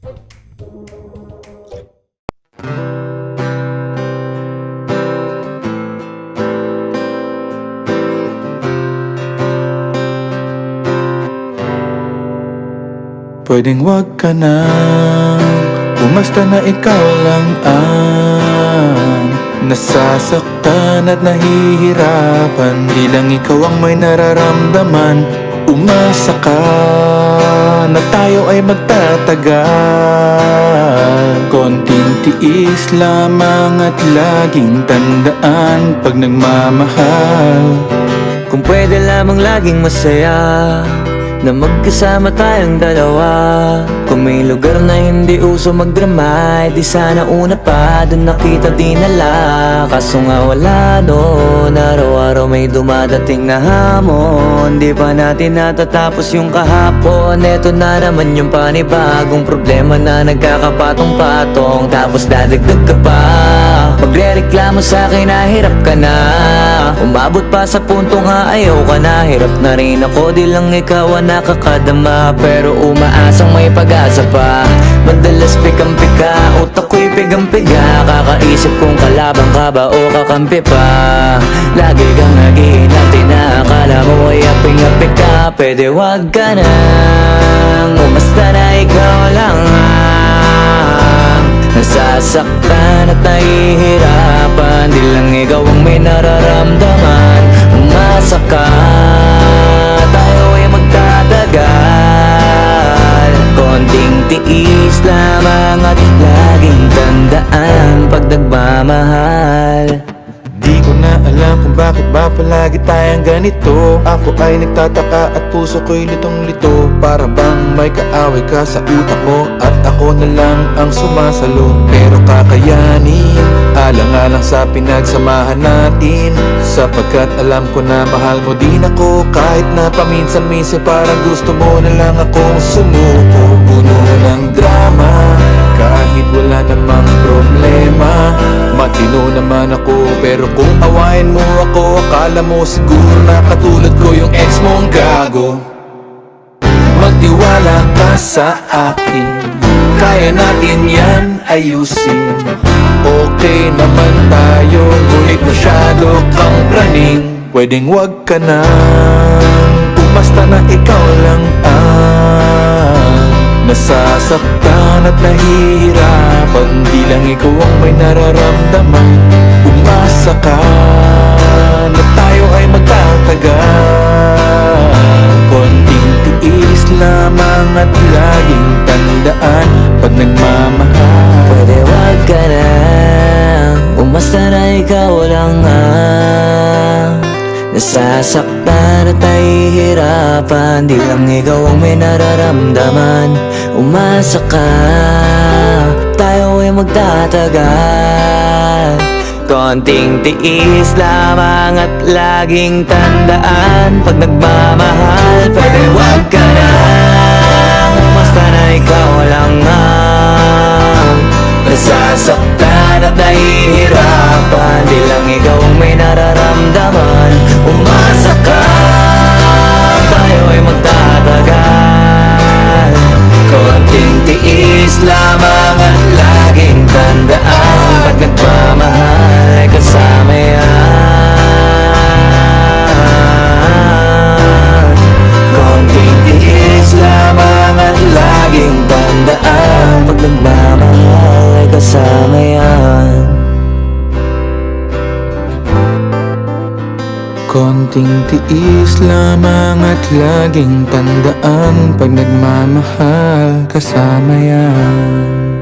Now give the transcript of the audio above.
Pwedeng wag ka na. Umasta na ikaw lang ang Nasasaktan at nahihirapan. Di lang ikaw ang may nararamdaman Umasa ka na tayo ay magtatagal Konting tiis lamang at laging tandaan Pag nagmamahal. Kung pwede lamang laging masaya Na magkasama tayong dalawa. Kung may lugar na hindi uso magdrama eh Di sana una pa Doon nakita dinala Kaso nga wala doon Araw-araw may dumadating na hamon. Di pa natin natatapos yung kahapon? Eto na naman yung panibagong problema na nagkakapatong-patong. Tapos dadagdag ka pa Magre-reklamo sa akin na hirap ka na. Umabot pa sa punto nga ayaw ka na. Hirap na rin ako di lang ikaw ang nakakadama. Pero umaasang may pag-asa pa. Madalas pikang-pika Utak ko'y pigang-piga Kakaisip kung kalaban ka ba o kakampi pa? Lagi kang naghihinati na Akala mo ay aping-apik ka. Pwede wag ka na Umasta Di lang ikaw ang may nararamdaman. Umasa Tayo ay magtatagal. Konting tiis lamang at laging tandaan Pag nagmamahal bakit ba palagi tayong ganito? Ako ay nagtataka at puso ko'y litong-lito. Para bang may kaaway ka sa utak mo At ako na lang ang sumasalo. Pero kakayanin Alang-alang sa pinagsamahan natin. Sapagkat alam ko na mahal mo din ako. Kahit na paminsan-minsan parang gusto mo na lang akong sumuko. Puno ng drama kahit wala namang Matino naman ako Pero kung awayin mo ako Akala mo siguro na katulad ko Yung ex mong gago. Magtiwala ka sa akin Kaya natin yan ayusin. Okay naman tayo Ngunit masyado kang praning. Pwedeng wag ka na Umasta na ikaw lang ang Nasasaktan at nahihirapan Di lang ikaw ang may nararamdaman. Umasa ka na tayo ay magtatagal. Konting tiis lamang at laging tandaan Pag nagmamahal. Pwede wag ka na Umasta na ikaw lang ang Nasasaktan at nahihirapan Di lang ikaw ang may nararamdaman. Umasa ka Tayo ay magtatagal. Konting tiis lamang at laging tandaan Pag nagmamahal Pwede wag ka na. Umasta na ikaw lang ang Nasasaktan at nahihirapan lang ikaw ang may nararamdaman Umasa ka. Tayo ay magtatagal Konting tiis lamang at laging tandaan. Pag nagmamahal ay kasama yan. Konting tiis lamang at laging tandaan. Pag nagmamahal ay kasama yan Konting tiis lamang at laging tandaan Pag nagmamahal kasama yan